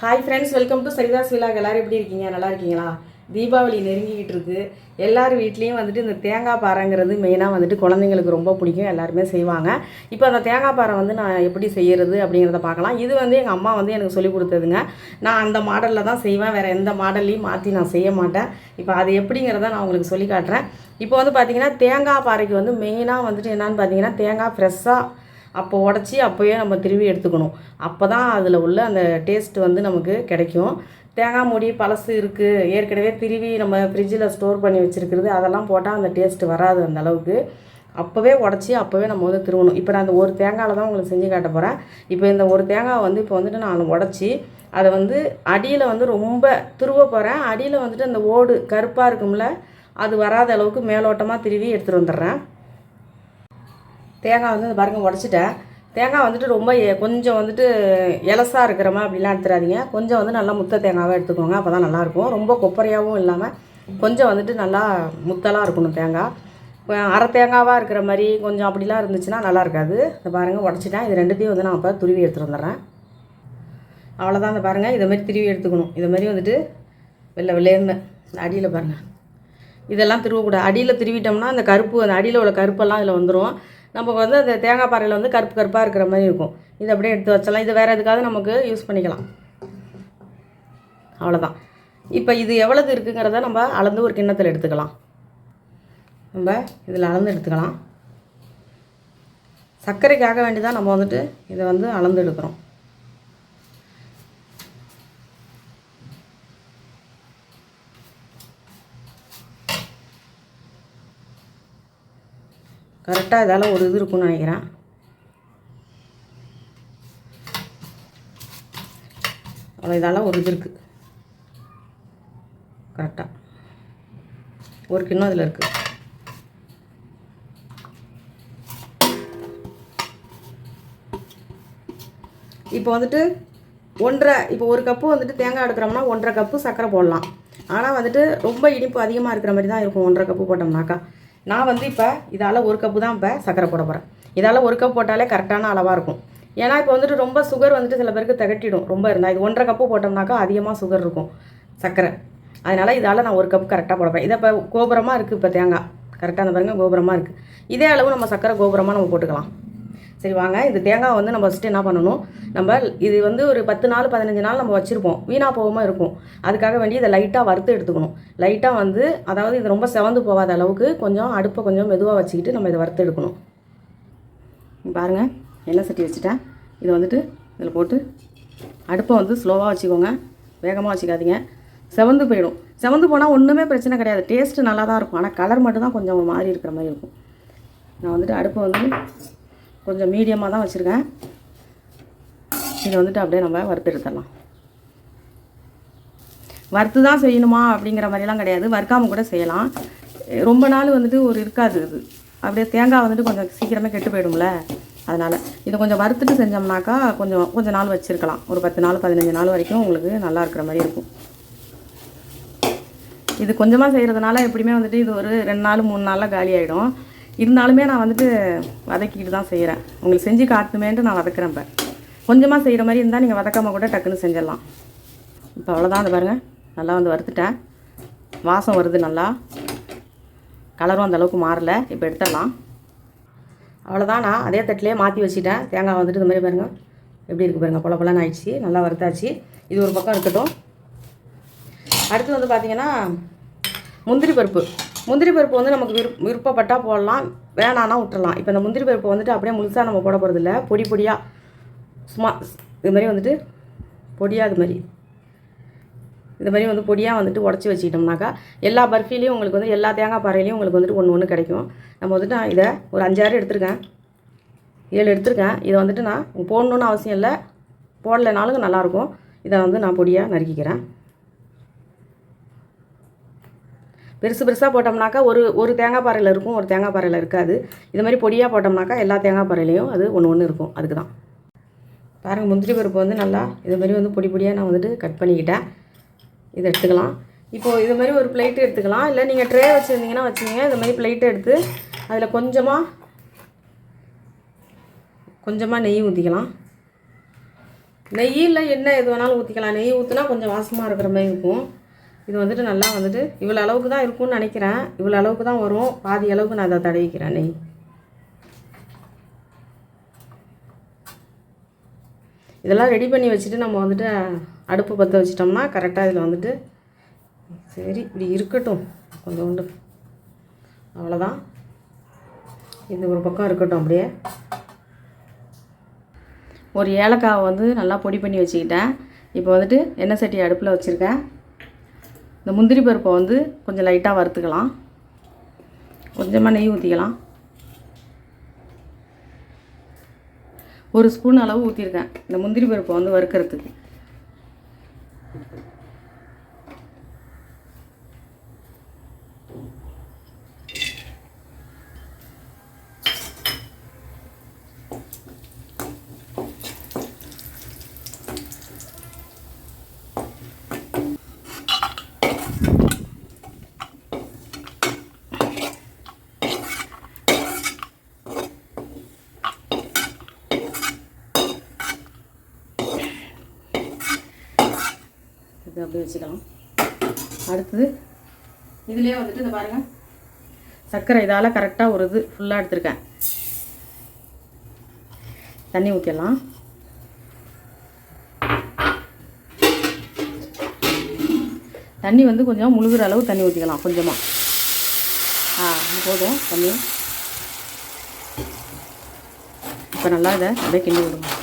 Hi friends welcome to Saritha's vlog எல்லோரும் எப்படி இருக்கீங்க? நல்லா இருக்கீங்களா? தீபாவளி நெருங்கிக்கிட்டு இருக்குது எல்லார் வீட்லேயும் வந்துட்டு இந்த தேங்காய் பாறைங்கிறது மெயினாக வந்துட்டு குழந்தைங்களுக்கு ரொம்ப பிடிக்கும். எல்லாருமே செய்வாங்க. இப்போ அந்த தேங்காய் பாறை வந்து நான் எப்படி செய்யறது அப்படிங்கிறத பார்க்கலாம். இது வந்து எங்கள் அம்மா வந்து எனக்கு சொல்லி கொடுத்ததுங்க. நான் அந்த மாடலில் தான் செய்வேன். வேறு எந்த மாடல்லையும் மாற்றி நான் செய்ய மாட்டேன். இப்போ அது எப்படிங்கிறத நான் உங்களுக்கு சொல்லி காட்டுறேன். இப்போ வந்து பார்த்தீங்கன்னா தேங்காய் பாறைக்கு வந்து மெயினாக வந்துட்டு என்னன்னு பார்த்தீங்கன்னா தேங்காய் ஃப்ரெஷ்ஷாக அப்போ உடச்சி அப்போயே நம்ம திருவி எடுத்துக்கணும். அப்போ தான் அதில் உள்ள அந்த டேஸ்ட் வந்து நமக்கு கிடைக்கும். தேங்காய் மூடி பழசு இருக்குது ஏற்கனவே திருவி நம்ம ஃப்ரிட்ஜில் ஸ்டோர் பண்ணி வச்சுருக்கிறது அதெல்லாம் போட்டால் அந்த டேஸ்ட்டு வராது அந்த அளவுக்கு. அப்போவே உடச்சி அப்போவே நம்ம வந்து திருவணும். இப்போ நான் அந்த ஒரு தேங்காயில் தான் உங்களுக்கு செஞ்சு காட்ட போகிறேன் இப்போ இந்த ஒரு தேங்காய் வந்து இப்போ வந்துட்டு நான் உடச்சி அதை வந்து அடியில் வந்து ரொம்ப துருவ போகிறேன் அடியில் வந்துட்டு அந்த ஓடு கருப்பாக இருக்கும்ல அது வராத அளவுக்கு மேலோட்டமாக திருவி எடுத்துகிட்டு வந்துடுறேன். தேங்காய் வந்து பாருங்கள் உடச்சிட்டேன். தேங்காய் வந்துட்டு ரொம்ப கொஞ்சம் வந்துட்டு எலசாக இருக்கிறமா அப்படிலாம் எடுத்துடாதீங்க. கொஞ்சம் வந்து நல்லா முத்த தேங்காவாக எடுத்துக்கோங்க அப்போ தான் நல்லாயிருக்கும். ரொம்ப கொப்பரையாகவும் இல்லாமல் கொஞ்சம் வந்துட்டு நல்லா முத்தலாக இருக்கணும் தேங்காய். அரை தேங்காவாக இருக்கிற மாதிரி கொஞ்சம் அப்படிலாம் இருந்துச்சுன்னா நல்லா இருக்காது. இந்த பாருங்கள் உடச்சிட்டேன். இது ரெண்டுத்தையும் வந்து நான் அப்போ துருவி எடுத்துகிட்டு வந்துடுறேன். அவ்வளோதான் இந்த பாருங்கள் இதை மாதிரி திருவி எடுத்துக்கணும். இதை மாதிரி வந்துட்டு வெள்ளை வெள்ளையர்னு அடியில் பாருங்கள் இதெல்லாம் திருவக்கூடாது. அடியில் திருவிட்டோம்னா அந்த கருப்பு அந்த அடியில் உள்ள கருப்பெல்லாம் இதில் வந்துடும் நமக்கு வந்து அந்த தேங்காய் பாறையில் வந்து கருப்பு கருப்பாக இருக்கிற மாதிரி இருக்கும். இதை அப்படியே எடுத்து வச்சலாம் இது வேறு எதுக்காவது நமக்கு யூஸ் பண்ணிக்கலாம். அவ்வளோதான் இப்போ இது எவ்வளவு இருக்குங்கிறத நம்ம அளந்து ஒரு கிண்ணத்தில் எடுத்துக்கலாம். நம்ம இதில் அளந்து எடுத்துக்கலாம். சர்க்கரைக்காக வேண்டி தான் நம்ம வந்துட்டு இதை வந்து அளந்து எடுக்கிறோம். கரெக்டாக இதால் ஒரு இது இருக்கும்னு நினைக்கிறேன். அவ்வளோ இதால் ஒரு இது இருக்குது கரெக்டாக ஒரு கிண்ணம் இதில் இருக்குது இப்போ வந்துட்டு ஒன்றரை இப்போ ஒரு கப்பு வந்துட்டு தேங்காய் எடுக்கிறோம்னா ஒன்றரை கப்பு சர்க்கரை போடலாம். ஆனால் வந்துட்டு ரொம்ப இனிப்பு அதிகமாக இருக்கிற மாதிரி தான் இருக்கும் ஒன்றரை கப்பு போட்டோம்னாக்கா. நான் வந்து இப்போ இதால் ஒரு கப்பு தான் இப்போ சர்க்கரை போட போகிறேன் இதால் ஒரு கப் போட்டாலே கரெக்டான அளவாக இருக்கும். ஏன்னா இப்போ வந்துட்டு ரொம்ப சுகர் வந்துட்டு சில பேருக்கு திகட்டிடும். ரொம்ப இருந்தால் இது ஒன்றரை கப்பு போட்டோம்னாக்கா அதிகமாக சுகர் இருக்கும் சர்க்கரை. அதனால் இதால் நான் ஒரு கப் கரெக்டாக போடுறேன் இதை இப்போ கோபுரமாக இருக்குது இப்போ தேங்காய். கரெக்டாக அந்த பாருங்க கோபுரமாக இருக்குது இதே அளவு நம்ம சர்க்கரை கோபுரமாக நம்ம போட்டுக்கலாம். சரி வாங்க இது தேங்காய் வந்து நம்ம ஃபஸ்ட்டு என்ன பண்ணணும்? நம்ம இது வந்து ஒரு பத்து நாள் பதினஞ்சு நாள் நம்ம வச்சுருப்போம். வீணாக போகாமல் இருக்கும். அதுக்காக வேண்டி இதை லைட்டாக வறுத்து எடுத்துக்கணும். லைட்டாக வந்து அதாவது இது ரொம்ப செவந்து போகாத அளவுக்கு கொஞ்சம் அடுப்பை கொஞ்சம் மெதுவாக வச்சுக்கிட்டு நம்ம இதை வறுத்து எடுக்கணும். பாருங்கள் பாருங்க. எண்ணெய் சட்டி வச்சுட்டேன். இதை வந்துட்டு இதில் போட்டு அடுப்பை வந்து ஸ்லோவாக வச்சுக்கோங்க. வேகமாக வச்சுக்காதீங்க. செவந்து போயிடும். செவந்து போனால் ஒன்றுமே பிரச்சனை கிடையாது. டேஸ்ட்டு நல்லா தான் இருக்கும். ஆனால் கலர் மட்டும் தான் கொஞ்சம் மாறி இருக்கிற மாதிரி இருக்கும். நான் வந்துட்டு அடுப்பை வந்து கொஞ்சம் மீடியமாக தான் வச்சுருக்கேன். இதை வந்துட்டு அப்படியே நம்ம வறுத்து எடுத்துடலாம் வறுத்து தான் செய்யணுமா அப்படிங்கிற மாதிரிலாம் கிடையாது. வறுக்காமல் கூட செய்யலாம். ரொம்ப நாள் வந்துட்டு ஒரு இருக்காது இது. அப்படியே தேங்காய் வந்துட்டு கொஞ்சம் சீக்கிரமே கெட்டு போயிடும்ல. அதனால் இதை கொஞ்சம் வறுத்துட்டு செஞ்சோம்னாக்கா கொஞ்சம் கொஞ்சம் நாள் வச்சுருக்கலாம். ஒரு பத்து நாள் பதினஞ்சு நாள் வரைக்கும் உங்களுக்கு நல்லா இருக்கிற மாதிரி இருக்கும். இது கொஞ்சமாக செய்கிறதுனால எப்படியுமே வந்துட்டு இது ஒரு ரெண்டு நாள் மூணு நாளில் காலி ஆகிடும் இருந்தாலுமே நான் வந்துட்டு வதக்கிட்டு தான் செய்கிறேன் உங்களுக்கு செஞ்சு காட்டுமேன்ட்டு நான் வதக்குறேன் இப்போ. கொஞ்சமாக செய்கிற மாதிரி இருந்தால் நீங்கள் வதக்காமல் கூட டக்குன்னு செஞ்சிடலாம். இப்போ அவ்வளோதான் அது பாருங்கள் நல்லா வந்து வறுத்துட்டேன். வாசம் வருது நல்லா. கலரும் அந்தளவுக்கு மாறலை மாறல. இப்போ எடுத்துடலாம். அவ்வளோதான் நான் அதே தட்டிலே மாற்றி வச்சுட்டேன். தேங்காய் வந்துட்டு இந்த மாதிரி பாருங்கள் எப்படி இருக்குது பாருங்கள் பொல பொலன்னு ஆயிடுச்சு. நல்லா வறுத்தாச்சு. இது ஒரு பக்கம் இருக்கட்டும். அடுத்து வந்து பார்த்திங்கன்னா முந்திரி பருப்பு. முந்திரி பருப்பு வந்து நமக்கு விருப் விருப்பப்பட்டால் போடலாம் வேணான்னா விட்டுறலாம். இப்போ இந்த முந்திரி பருப்பு வந்துட்டு அப்படியே முழுசாக நம்ம போட போகிறதில்ல பொடி பொடியாக சும்மா இது மாதிரி வந்துட்டு பொடியாக இது மாதிரி. இது மாதிரி வந்து பொடியாக வந்துட்டு உடச்சி வச்சுக்கிட்டோம்னாக்கா எல்லா பர்ஃபிலையும் உங்களுக்கு வந்து எல்லா தேங்காய் பாறையிலையும் உங்களுக்கு வந்துட்டு ஒன்று ஒன்று கிடைக்கும். நம்ம வந்துட்டு நான் இதை ஒரு அஞ்சாறு எடுத்திருக்கேன். ஏழு எடுத்திருக்கேன். இதை வந்துட்டு நான் போடணுன்னு அவசியம் இல்லை. போடலைனாலும் நல்லாயிருக்கும் இதை வந்து நான் பொடியாக நறுக்கிக்கிறேன். பெருசு பெருசாக போட்டோம்னாக்கா ஒரு ஒரு தேங்காய் பாறையில் இருக்கும் ஒரு தேங்காய் பாறையில் இருக்காது. இது மாதிரி பொடியாக போட்டோம்னாக்கா எல்லா தேங்காய் பாறையிலையும் அது ஒன்று ஒன்று இருக்கும். அதுக்கு தான் பாருங்கள் முந்திரி பருப்பு வந்து நல்லா இது மாதிரி வந்து பொடி பொடியாக நான் வந்துட்டு கட் பண்ணிக்கிட்டேன். இதை எடுத்துக்கலாம். இப்போது இது மாதிரி ஒரு பிளேட்டு எடுத்துக்கலாம். இல்லை நீங்கள் ட்ரே வச்சுருந்தீங்கன்னா வச்சுங்க இது மாதிரி பிளேட்டு எடுத்து அதில் கொஞ்சமாக கொஞ்சமாக நெய் ஊற்றிக்கலாம் நெய் இல்லை எண்ணெய் எது வேணாலும் ஊற்றிக்கலாம் நெய் ஊற்றினா கொஞ்சம் வாசமாக இருக்கிற மாதிரி இருக்கும். இது வந்துட்டு நல்லா வந்துட்டு இவ்வளோ அளவுக்கு தான் இருக்கும்னு நினைக்கிறேன். இவ்வளோ அளவுக்கு தான் வரும். பாதி அளவுக்கு நான் அதை தடவிக்கிறேன். நெய் இதெல்லாம் ரெடி பண்ணி வச்சுட்டு நம்ம வந்துட்டு அடுப்பு பற்ற வச்சிட்டோம்னா கரெக்டாக இதில் வந்துட்டு சரி இப்படி இருக்கட்டும். கொஞ்சோண்டு. அவ்வளோதான் இது ஒரு பக்கம் இருக்கட்டும் அப்படியே. ஒரு ஏலக்காவை வந்து நல்லா பொடி பண்ணி வச்சுக்கிட்டேன். இப்போ வந்துட்டு எண்ணெய் சட்டி அடுப்பில் வச்சுருக்கேன். இந்த முந்திரி பருப்பை வந்து கொஞ்சம் லைட்டாக வறுத்துக்கலாம். கொஞ்சமாக நெய் ஊற்றிக்கலாம் ஒரு ஸ்பூன் அளவு ஊற்றிருக்கேன் இந்த முந்திரி பருப்பை வந்து வறுக்கிறதுக்கு. இது அப்படியே வச்சுக்கலாம். அடுத்தது இதுலேயே வந்துட்டு இந்த பாருங்கள் சர்க்கரை இதால் கரெக்டாக ஒரு இது ஃபுல்லாக எடுத்திருக்கேன். தண்ணி ஊற்றிடலாம் தண்ணி வந்து கொஞ்சம் முழுகிற அளவு தண்ணி ஊற்றிக்கலாம் கொஞ்சமாக ஆ போதும் தண்ணி. இப்போ நல்லா இதை அப்படியே கிண்டி விடுங்க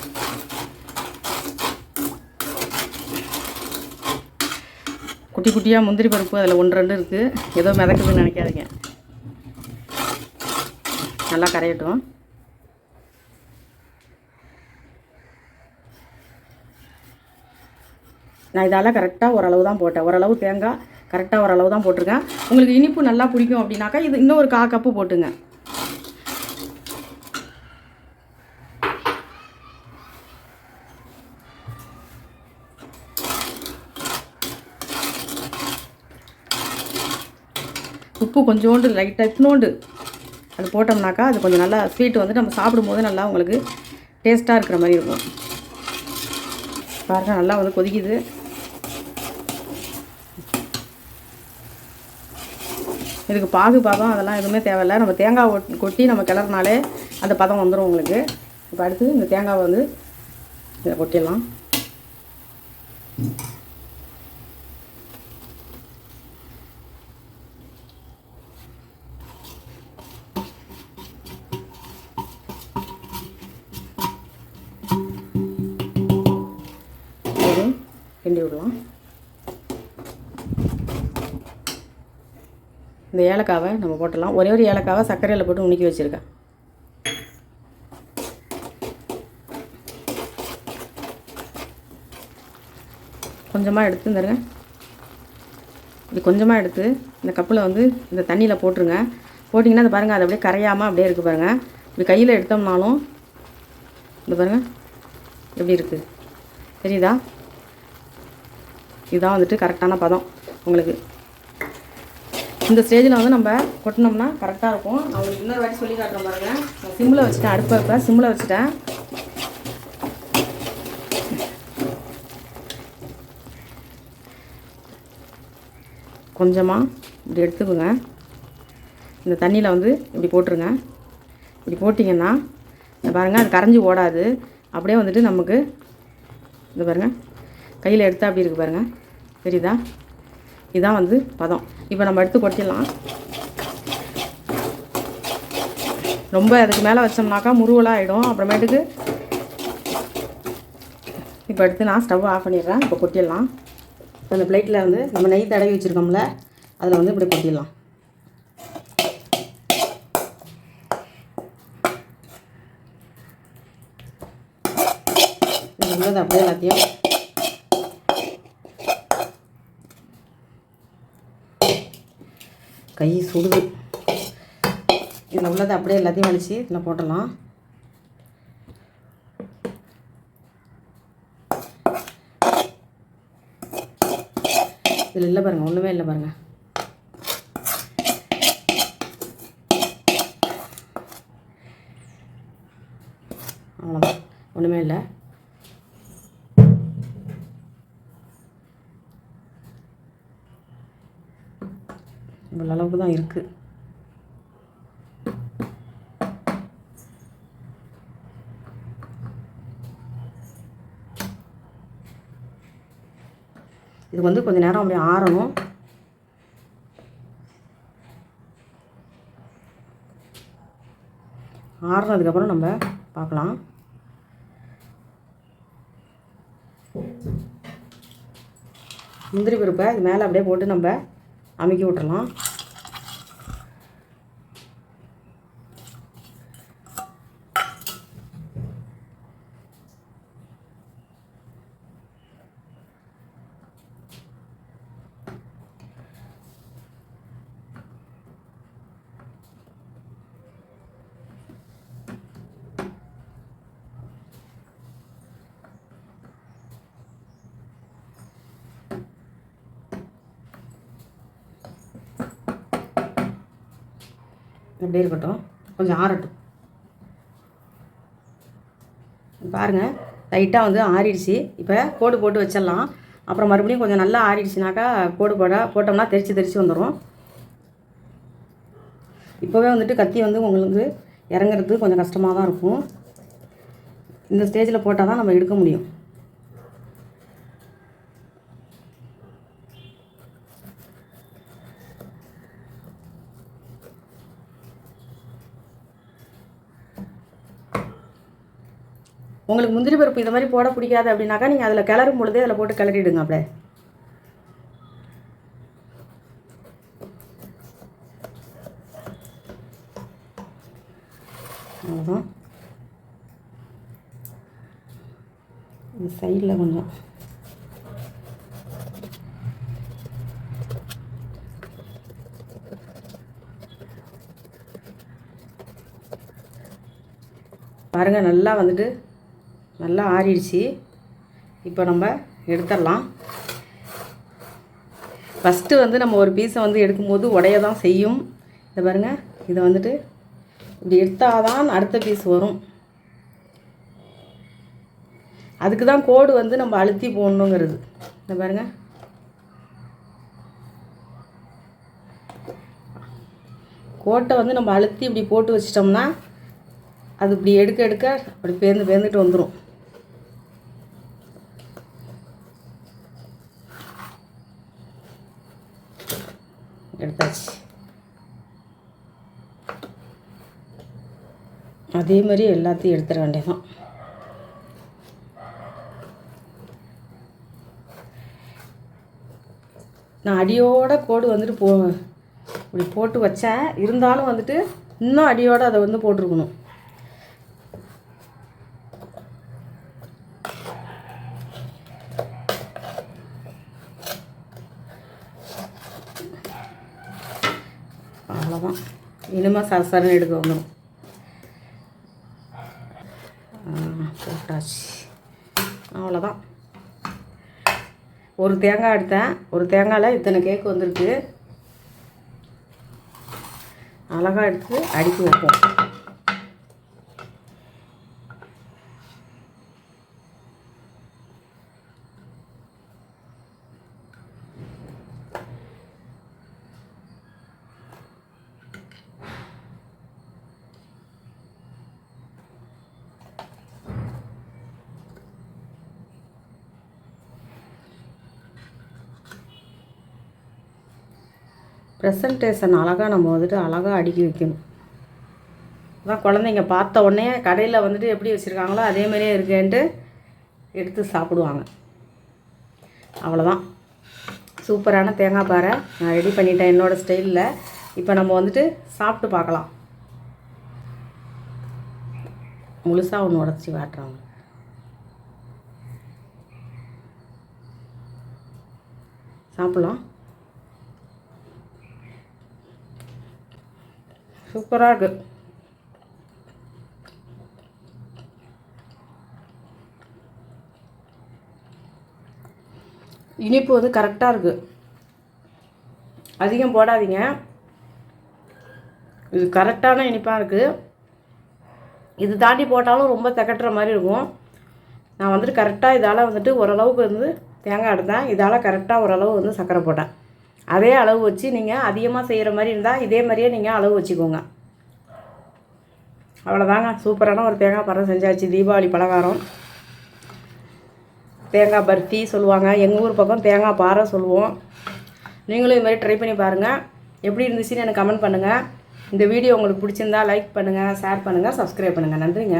குட்டி குட்டியாக முந்திரி பருப்பு அதில் ஒன்று ரெண்டு இருக்குது ஏதோ மிதக்குதுன்னு நினைக்காதீங்க. நல்லா கரையட்டும். நான் இதெல்லாம் கரெக்டாக ஓரளவு தான் போட்டேன். ஓரளவு தேங்காய் கரெக்டாக ஓரளவு தான் போட்டிருக்கேன். உங்களுக்கு இனிப்பு நல்லா பிடிக்கும் அப்படின்னாக்கா இது இன்னும் ஒரு கா கப்பு போட்டுங்க. உப்பு கொஞ்சோண்டு லைட்டாக இத்தினோண்டு அது போட்டோம்னாக்கா அது கொஞ்சம் நல்லா ஸ்வீட் வந்து நம்ம சாப்பிடும்போது நல்லா உங்களுக்கு டேஸ்ட்டாக இருக்கிற மாதிரி இருக்கும். பாருங்கள் நல்லா வந்து கொதிக்குது. இதுக்கு பாகு பாகம் அதெல்லாம் எதுவுமே தேவையில்லை. நம்ம தேங்காய் கொட்டி நம்ம கிளறினாலே அந்த பதம் வந்துடும் உங்களுக்கு. இப்போ அடுத்து இந்த தேங்காவை வந்து இதை கொட்டிடலாம். கிண்டி விடலாம். இந்த ஏலக்காவை நம்ம போட்டலாம் ஒரே ஒரு ஏலக்காவை சர்க்கரையில் போட்டு உணுக்கி வச்சுருக்கேன். கொஞ்சமாக எடுத்து தருங்க இது கொஞ்சமாக எடுத்து இந்த கப்பில் வந்து இந்த தண்ணியில் போட்டுருங்க. போட்டிங்கன்னா அது பாருங்கள் அது அப்படியே கரையாமல் அப்படியே இருக்குது பாருங்கள் இப்படி கையில் எடுத்தோம்னாலும் இந்த பாருங்கள் எப்படி இருக்குது தெரியுதா? இதுதான் வந்துட்டு கரெக்டான பதம் உங்களுக்கு. இந்த ஸ்டேஜில் வந்து நம்ம கொட்டினோம்னா கரெக்டாக இருக்கும். அவங்களுக்கு இன்னொரு வாட்டி சொல்லி காட்டுறோம் பாருங்கள் நான் சிம்மில் வச்சுட்டேன் அடுப்பு இப்போ சிம்மில் வச்சுட்டேன். கொஞ்சமாக இப்படி எடுத்துக்கோங்க. இந்த தண்ணியில் வந்து இப்படி போட்டுருங்க. இப்படி போட்டிங்கன்னா இந்த பாருங்கள் அது கரைஞ்சி ஓடாது. அப்படியே வந்துட்டு நமக்கு இந்த பாருங்கள் கையில் எடுத்தால் அப்படி இருக்கு பாருங்கள் தெரியுதா? இதுதான் வந்து பதம். இப்போ நம்ம எடுத்து கொட்டிடலாம். ரொம்ப அதுக்கு மேலே வச்சோம்னாக்கா முருவலாக ஆகிடும் அப்புறமேட்டுக்கு இப்போ எடுத்து நான் ஸ்டவ் ஆஃப் பண்ணிடுறேன். இப்போ கொட்டிடலாம். இப்போ அந்த பிளேட்டில் வந்து நம்ம நெய் தடவி வச்சுருக்கோம்ல அதில் வந்து இப்படி கொட்டிடலாம். அப்படியே எல்லாத்தையும் கை சுடுது. இதில் உள்ளதை அப்படியே எல்லாத்தையும் வலிச்சு இதில் போட்டலாம் இதில் இல்லை பாருங்கள் ஒன்றுமே இல்லை பாருங்கள் அவ்வளோதான் ஒன்றுமே இல்லை. இவ்வளோ அளவுக்கு தான் இருக்குது இது வந்து கொஞ்சம் நேரம் அப்படியே ஆறணும். ஆறுனதுக்கப்புறம் நம்ம பார்க்கலாம். முந்திரி பருப்பை இது மேலே அப்படியே போட்டு நம்ம அமுக்கி விட்டுறலாம். அப்படி இருக்கட்டும். கொஞ்சம் ஆறட்டும். பாருங்கள் லைட்டாக வந்து ஆறிடுச்சு. இப்போ கோடு போட்டு வச்சிடலாம். அப்புறம் மறுபடியும் கொஞ்சம் நல்லா ஆறிடுச்சுனாக்கா கோடு போட போட்டோம்னா தெரித்து தெரித்து வந்துடும் இப்போவே வந்துட்டு கத்தி வந்து உங்களுக்கு இறங்குறது கொஞ்சம் கஷ்டமாக தான் இருக்கும். இந்த ஸ்டேஜில் போட்டால் தான் நம்ம எடுக்க முடியும். உங்களுக்கு முந்திரி பருப்பு இந்த மாதிரி போட பிடிக்காது அப்படின்னாக்கா நீங்கள் அதில் கிளறும் பொழுதே அதில் போட்டு கிளறிடுங்க அப்படியே அவ்வளோதான் இந்த சைடில் கொஞ்சம். பாருங்கள் நல்லா வந்துட்டு நல்லா ஆறிடுச்சு. இப்போ நம்ம எடுத்துடலாம். ஃபஸ்ட்டு வந்து நம்ம ஒரு பீஸை வந்து எடுக்கும்போது உடைய தான் செய்யும். இதை பாருங்கள் இதை வந்துட்டு இப்படி எடுத்தால் தான் அடுத்த பீஸ் வரும். அதுக்கு தான் கோடு வந்து நம்ம அழுத்தி போடணுங்கிறது. இந்த பாருங்கள் கோட்டை வந்து நம்ம அழுத்தி இப்படி போட்டு வச்சிட்டோம்னா அது இப்படி எடுக்க எடுக்க அப்படி பேர்ந்து பேர்ந்துட்டு வந்துடும் அதே மாதிரி எல்லாத்தையும் எடுத்துட வேண்டியதான் நான் அடியோட கோடு வந்துட்டு போ இப்படி போட்டு வச்சேன் இருந்தாலும் வந்துட்டு இன்னும் அடியோட அதை வந்து போட்டிருக்கணும். அவ்வளோதான் இனிமேல் சரசரன்னு எடுக்க வந்துடும் அவ்வளோதான் ஒரு தேங்காய் எடுத்தேன். ஒரு தேங்காயில் இத்தனை கேக்கு வந்திருக்கு. அழகாக எடுத்து அடுக்கி வைப்போம். ப்ரெசன்டேஷன் அழகாக நம்ம வந்துட்டு அழகாக அடுக்கி வைக்கணும். அதான் குழந்தைங்க பார்த்த உடனே கடையில் வந்துட்டு எப்படி வச்சுருக்காங்களோ அதே மாதிரியே இருக்கேன்ட்டு எடுத்து சாப்பிடுவாங்க. அவ்வளோதான் சூப்பரான தேங்காய் பாறை நான் ரெடி பண்ணிட்டேன் என்னோடய ஸ்டைலில் இப்போ நம்ம வந்துட்டு சாப்பிட்டு பார்க்கலாம். முழுசாக ஒன்று உடச்சி வாட்டுறாங்க சாப்பிட்லாம். சூப்பராக இருக்குது இனிப்பு வந்து கரெக்டாக இருக்குது அதிகம் போடாதீங்க. இது கரெக்டான இனிப்பாக இருக்குது இது தாண்டி போட்டாலும் ரொம்ப திகட்டுற மாதிரி இருக்கும். நான் வந்துட்டு கரெக்டாக இதால் வந்துட்டு ஓரளவுக்கு வந்து தேங்காய் எடுத்தேன். இதால் கரெக்டாக ஓரளவு வந்து சர்க்கரை போட்டேன். அதே அளவு வச்சு நீங்கள் அதிகமாக செய்கிற மாதிரி இருந்தால் இதே மாதிரியே நீங்கள் அளவு வச்சுக்கோங்க. அவ்வளோதாங்க சூப்பரான ஒரு தேங்காய் பழம் செஞ்சாச்சு. தீபாவளி பலகாரம். தேங்காய் பர்ஃபி சொல்லுவாங்க. எங்கள் ஊர் பக்கம் தேங்காய் பாறை சொல்லுவோம். நீங்களும் இது மாதிரி ட்ரை பண்ணி பாருங்கள் எப்படி இருந்துச்சுன்னு எனக்கு கமெண்ட் பண்ணுங்கள் இந்த வீடியோ உங்களுக்கு பிடிச்சிருந்தா லைக் பண்ணுங்கள் ஷேர் பண்ணுங்கள் சப்ஸ்கிரைப் பண்ணுங்கள் நன்றிங்க.